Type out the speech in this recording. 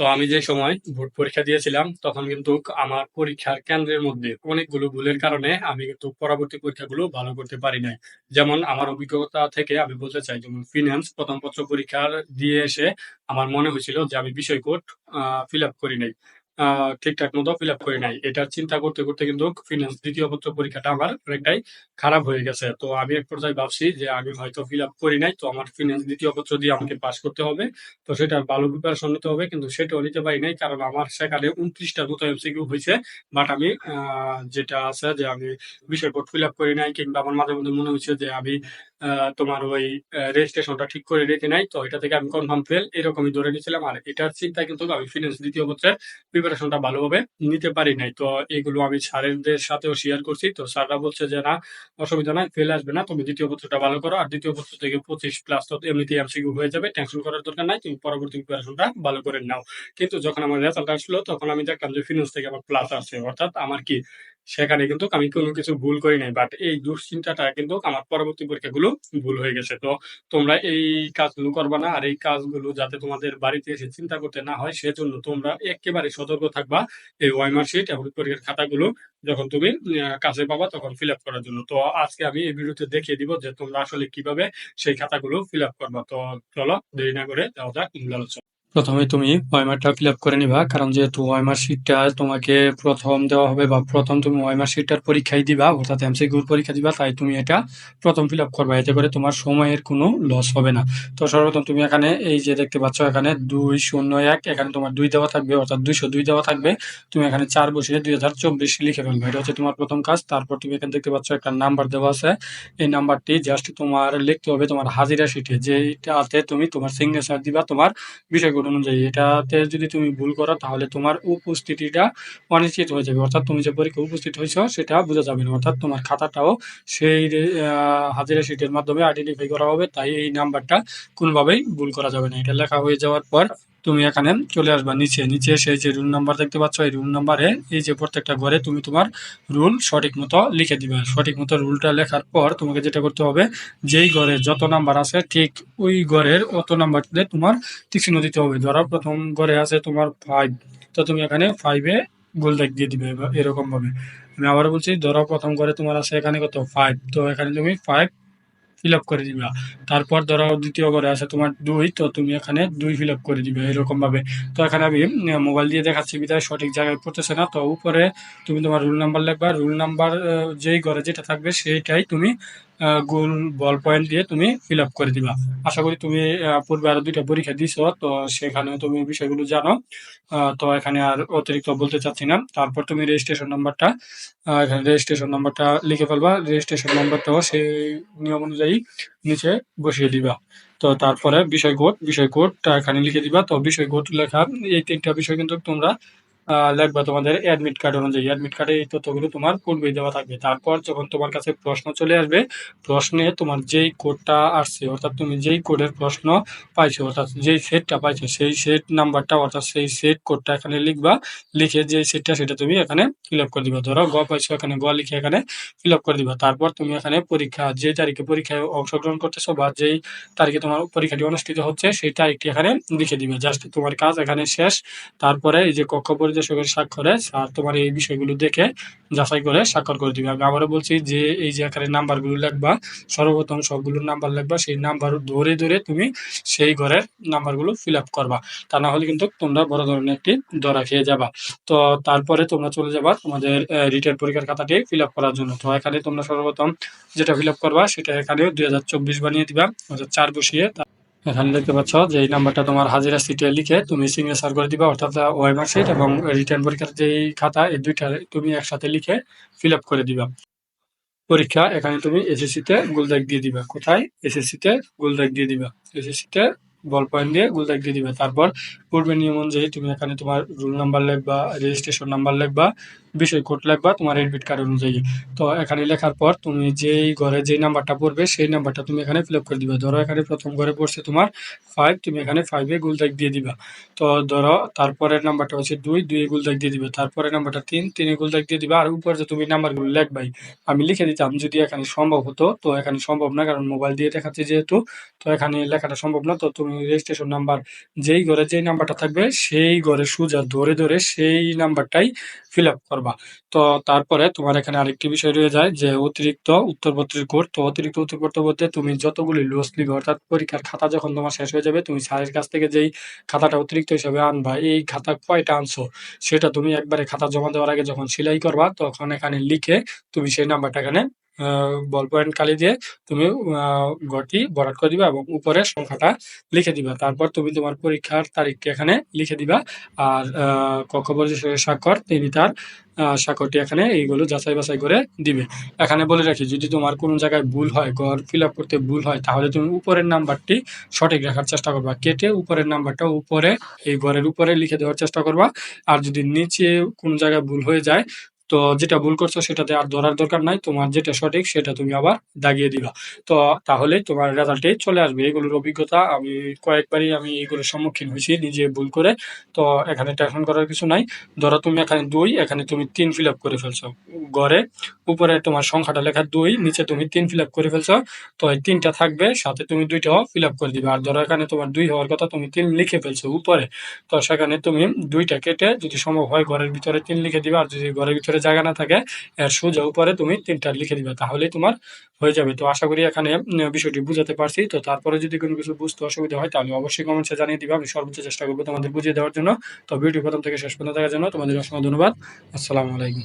তো আমি যে সময় ভোট পরীক্ষা দিয়েছিলাম, তখন কিন্তু আমার পরীক্ষার কেন্দ্রের মধ্যে অনেকগুলো ভুলের কারণে আমি কিন্তু পরবর্তী পরীক্ষাগুলো ভালো করতে পারি নাই। যেমন আমার অভিজ্ঞতা থেকে আমি বলতে চাই, যেমন ফিনান্স প্রথম পত্র পরীক্ষা দিয়ে এসে আমার মনে হয়েছিল যে আমি বিষয় কোড ফিল আপ করি নাই। ঠিকঠাক মতো ফিল আপ করি নাই। এটা চিন্তা করতে করতে কিন্তু ফিনান্স দ্বিতীয় পত্র পরীক্ষাটা আমার অনেকটাই খারাপ হয়ে গেছে। তো আমি এক পর্যায়ে ভাবছি যে আমি হয়তো ফিল আপ করি নাই, তো আমার ফিনান্স দ্বিতীয় পত্র দিয়ে আমাকে পাস করতে হবে। তো সেটা ভালো প্রিপারেশন নিতে হবে, কিন্তু সেটাও নিতে পারি নাই, কারণ আমার সেখানে উনত্রিশটার মতো এমসিকিউ হয়েছে। বাট আমি যেটা আছে যে আমি বিষয় কোড ফিল আপ করি নাই, কিংবা আমার মাঝে মধ্যে মনে হচ্ছে যে আমি তোমার ওই রেজিস্ট্রেশনটা ঠিক করে রেখে নাই, তো এটা থেকে আমি কনফার্ম ফেল এরকমই ধরে নিয়েছিলাম। আর এটার চিন্তায় কিন্তু আমি ফিনান্স দ্বিতীয় পত্রের প্রিপারেশনটা ভালোভাবে নিতে পারি নাই। তো এগুলো আমি স্যারদের সাথেও শেয়ার করছি। তো স্যাররা বলছে যে, না, অসুবিধা নাই ফেল আসবে না, তুমি দ্বিতীয় পত্রটা ভালো করো। আর দ্বিতীয় পত্র থেকে পঁচিশ প্লাস তো এমনিতেই এমসিকিউ হয়ে যাবে টেনশন করার দরকার নাই, তুমি পরবর্তী প্রিপারেশনটা ভালো করে নাও। কিন্তু যখন আমার রেজাল্ট আসলো, তখন আমি দেখলাম যে ফিনান্স থেকে আমার প্লাস আছে অর্থাৎ আমার কি সেখানে কিন্তু আমি কোনো কিছু ভুল করি নাই বাট এই দুশ্চিন্তাটা কিন্তু আমার পরবর্তী পরীক্ষাগুলো ভুল হয়ে গেছে। তো তোমরা এই কাজগুলো করবা না, আর এই কাজগুলো যাতে তোমাদের বাড়িতে এসে চিন্তা করতে না হয়, সেজন্য তোমরা একেবারে সতর্ক থাকবা এই ওয়াইমার শিট এবং পরীক্ষার খাতাগুলো যখন তুমি কাছে পাবা তখন ফিল আপ করার জন্য। তো আজকে আমি এই ভিডিওতে দেখিয়ে দিব যে তোমরা আসলে কীভাবে সেই খাতাগুলো ফিল আপ করবা। তো চলো দেরি না করে যাওয়া যাক আলোচনা। প্রথমে তুমি ওয়াইমারটা ফিল আপ করে নিবা, কারণ যেহেতু ওয়াইমার শিটটা তোমাকে প্রথম দেওয়া হবে বা প্রথম তুমি ওয়াইমার শিটটার পরীক্ষাই দিবা, অর্থাৎ এমসিকিউর পরীক্ষা দিবা, তাই তুমি এটা প্রথম ফিল আপ করবা। এতে করে তোমার সময়ের কোনো লস হবে না। তো সর্বপ্রথম তুমি এখানে এই যে দেখতে পাচ্ছ, এখানে দুই শূন্য এক, এখানে তোমার দুই দেওয়া থাকবে, অর্থাৎ দুইশো দুই দেওয়া থাকবে। তুমি এখানে চার বসিয়ে দুই হাজার চব্বিশ লিখে ফেলবে। এটা হচ্ছে তোমার প্রথম কাজ। তারপর তুমি এখানে দেখতে পাচ্ছ একটা নাম্বার দেওয়া আছে। এই নাম্বারটি জাস্ট তোমার লিখতে হবে তোমার হাজিরা শিটে যেটাতে তুমি তোমার সিগনেচার দিবা, তোমার বিষয়গুলো অনুযায়ী এটাতে যদি তুমি ভুল করো, তাহলে তোমার উপস্থিতিটা অনিশ্চিত হয়ে যাবে। অর্থাৎ তুমি যে পরীক্ষা উপস্থিত হয়েছ, সেটা বোঝা যাবে না। অর্থাৎ তোমার খাতাটাও সেই হাজিরা শিটের মাধ্যমে আইডেন্টিফাই করা হবে। তাই এই নাম্বারটা কোনোভাবেই ভুল করা যাবে না। এটা লেখা হয়ে যাওয়ার পর তুমি এখানে চলে আসবা নিচে। নিচে সেই যে রুল নাম্বার দেখতে পাচ্ছ, এই রুল নাম্বারে এই যে প্রত্যেকটা ঘরে তুমি তোমার রুল সঠিক মতো লিখে দিবে। সঠিক মতো রুলটা লেখার পর তোমাকে যেটা করতে হবে, যেই ঘরে যত নাম্বার আছে, ঠিক ওই ঘরের অত নাম্বার দিয়ে তোমার তীক্ষ্ণ দিতে হবে। ধরো প্রথম ঘরে আছে তোমার ফাইভ তো তুমি এখানে ফাইভে গোল দাগ দিয়ে দিবে এরকম ভাবে আমি আবার বলছি, ধরো প্রথম ঘরে তোমার আছে এখানে কত? ফাইভ তো এখানে তুমি ফাইভ ফিল আপ করে দিবা। তারপর ধরো দ্বিতীয় ঘরে আছে তোমার দুই, তো তুমি এখানে দুই ফিল আপ করে দিবে এরকমভাবে। তো এখানে আমি মোবাইল দিয়ে দেখাচ্ছি বিধায় সঠিক জায়গায় পড়তেছে না, তো উপরে তুমি তোমার রুল নাম্বার লিখবা। রুল নাম্বার যেই ঘরে যেটা থাকবে সেইটাই তুমি গোল বল পয়েন্ট দিয়ে তুমি ফিল আপ করে দিবা। আশা করি তুমি পূর্বে আরও দুইটা পরীক্ষা দিছো, তো সেখানে তুমি বিষয়গুলো জানো। তো এখানে আর অতিরিক্ত বলতে চাচ্ছি না। তারপর তুমি রেজিস্ট্রেশন নাম্বারটা এখানে রেজিস্ট্রেশন নাম্বারটা লিখে ফেলবা। রেজিস্ট্রেশন নাম্বারটাও সেই নিয়ম অনুযায়ী নিচে বসিয়ে দিবা। তো তারপরে বিষয় কোড বিষয় কোডটা এখানে লিখে দিবা। তো বিষয় কোড লেখা, এই তিনটা বিষয় কিন্তু তোমরা লিখবা তোমাদের অ্যাডমিট কার্ড অনুযায়ী। অ্যাডমিট কার্ডে এই তথ্যগুলো তোমার পূর্বেই দেওয়া থাকবে। তারপর যখন তোমার কাছে প্রশ্ন চলে আসবে, প্রশ্নে তোমার যেই কোডটা আসছে, অর্থাৎ তুমি যেই কোডের প্রশ্ন পাইছো, অর্থাৎ যেই সেটটা পাইছো, সেই সেট নাম্বারটা অর্থাৎ সেই সেট কোডটা এখানে লিখবা। লিখে যে সেটটা সেটা তুমি এখানে ফিল আপ করে দিবা। ধরো, গ পাইছো এখানে, গ লিখে এখানে ফিল আপ করে দিবা। তারপর তুমি এখানে পরীক্ষা, যে তারিখে পরীক্ষায় অংশগ্রহণ করতেছো বা যেই তারিখে তোমার পরীক্ষাটি অনুষ্ঠিত হচ্ছে, সেই তারিখটি এখানে লিখে দিবে। জাস্ট তোমার কাজ এখানে শেষ। তারপরে এই যে কক্ষ পরিদর্শকের স্বাক্ষরে স্যার তোমার এই বিষয়গুলো দেখে যাচাই করে স্বাক্ষর করে দিবে। আমি আবারও বলছি যে, এই যে এখানে নাম্বারগুলো লিখবা সর্বপ্রথম সবগুলো নাম্বার লিখবা সেই নাম্বার ধরে ধরে তুমি সেই ঘরের নাম্বারগুলো ফিল আপ করবা। তা না হলে কিন্তু তোমরা বড় ধরনের একটি ধরা খেয়ে যাবা। তো তারপরে তোমরা চলে যাবা তোমাদের রিটার্ন পরীক্ষার খাতাটি ফিল আপ করার জন্য। তো এখানে তোমরা সর্বপ্রথম যেটা ফিল আপ করবা, সেটা এখানে দুই হাজার চব্বিশ বানিয়ে দিবা অর্থাৎ চার বসিয়ে এখানে দেখতে পাচ্ছ যে এই নাম্বারটা তোমার হাজিরা সিটে লিখে তুমি সিগনেচার করে দিবা, অর্থাৎ ওয়াইমার শিট এবং রিটার্ন পরীক্ষার যেই খাতা, এই দুইটা তুমি একসাথে লিখে ফিল আপ করে দিবা। পরীক্ষা এখানে তুমি এসএসসিতে গোলদাগ দিয়ে দিবা। কোথায়? এসএসসিতে গোলদাগ দিয়ে দিবা। এসএসসিতে বল পয়েন্ট দিয়ে গোলদাগ দিয়ে দিবা। তারপর পূর্বে নিয়ম অনুযায়ী তুমি এখানে তোমার রুল নাম্বার লিখবা রেজিস্ট্রেশন নাম্বার লিখবা বিষয় কোড লিখবা তোমার এডমিট কার্ড অনুযায়ী। তো এখানে লেখার পর তুমি যেই ঘরে যেই নাম্বারটা পড়বে সেই নাম্বারটা তুমি এখানে ফিল আপ করে দিবা। ধরো এখানে প্রথম ঘরে পড়ছে তোমার ফাইভ তুমি এখানে 5 এ গোল দাগ দিয়ে দিবা। তো ধরো তারপরের নাম্বারটা হচ্ছে 2, 2 এ গোল দাগ দিয়ে দিবা। তারপরের নাম্বারটা 3, 3 এ গোল দাগ দিয়ে দিবা। আর উপরে যে তুমি নাম্বারগুলো লিখবাই। আমি লিখে দিতাম যদি এখানে সম্ভব হতো। তো এখানে সম্ভব না কারণ মোবাইল দিয়ে দেখাচ্ছি যেহেতু। তো এখানে লেখাটা সম্ভব না। তো তুমি রেজিস্ট্রেশন নাম্বার যেই ঘরে যেই নাম্বারটা থাকবে সেই ঘরে সোজা ধরে, ধরে সেই নাম্বারটাই ফিল আপ করবা। তো তারপরে তোমার এখানে আরেকটি বিষয় রয়ে যায় যে অতিরিক্ত উত্তরপত্রের কোর্ট তো অতিরিক্ত উত্তরপত্র বলতে তুমি যতগুলি লোস নিবে অর্থাৎ পরীক্ষার খাতা যখন তোমার শেষ হয়ে যাবে তুমি স্যারের কাছ থেকে যেই খাতাটা অতিরিক্ত হিসাবে আনবা, এই খাতা কয়টা আনছো সেটা তুমি একবারে খাতা জমা দেওয়ার আগে যখন সেলাই করবা তখন এখানে লিখে তুমি সেই নাম্বারটা এখানে বল পয়েন্ট কালি দিয়ে তুমি ঘরটি ভরাট করে দিবা এবং উপরে সংখ্যাটা লিখে দিবা। তারপর তুমি তোমার পরীক্ষার তারিখটি এখানে লিখে দিবা। আর আ ক, খ পরিশেষে স্বাক্ষর তিনি তার স্বাক্ষরটি এখানে এইগুলো যাচাই বাছাই করে দিবে। এখানে বলে রাখি যদি তোমার কোনো জায়গায় ভুল হয়, ঘর ফিল আপ করতে ভুল হয় তাহলে তুমি উপরের নাম্বারটি সঠিক রাখার চেষ্টা করবা। কেটে উপরের নাম্বারটা উপরে এই ঘরের উপরে লিখে দেওয়ার চেষ্টা করবা। আর যদি নিচে কোনো জায়গায় ভুল হয়ে যায় তো যেটা ভুল করছ সেটাতে আর ধরার দরকার নাই। তোমার যেটা সঠিক সেটা তুমি আবার দাগিয়ে দিবা। তো তাহলে তোমার রেজাল্টটি চলে আসবে। এগুলোর অভিজ্ঞতা আমি কয়েকবারই আমি এগুলোর সম্মুখীন হইছি নিজে ভুল করে। তো এখানে টেনশন করার কিছু নাই। ধরো তুমি এখানে দুই, এখানে তুমি 3 ফিল আপ করে ফেলছো। ঘরে উপরে তোমার সংখ্যাটা লেখা দুই, নিচে তুমি তিন ফিল আপ করে ফেলছো। তো এই তিনটা থাকবে, সাথে তুমি 2 টাও ফিল আপ করে দিবে আর ধরো এখানে তোমার দুই হওয়ার কথা তুমি তিন লিখে ফেলছো উপরে। তো সেখানে তুমি দুইটা কেটে যদি সম্ভব হয় ঘরের ভিতরে তিন লিখে দিবা। আর যদি ঘরের ভিতরে জায়গা না থাকে, এর সোজা উপরে তুমি তিনটা লিখে দিবে, তাহলেই তোমার হয়ে যাবে। তো আশা করি এখানে বিষয়টি বুঝাতে পারছি। তো তারপরে যদি কোনো কিছু বুঝতে অসুবিধা হয়, তাহলে অবশ্যই কমেন্টসে জানিয়ে দিবে আমি সর্বোচ্চ চেষ্টা করব তোমাদের বুঝিয়ে দেওয়ার জন্য। তো ভিডিও প্রথম থেকে শেষ পর্যন্ত দেখার জন্য তোমাদের অসংখ্য ধন্যবাদ। আসসালামু আলাইকুম।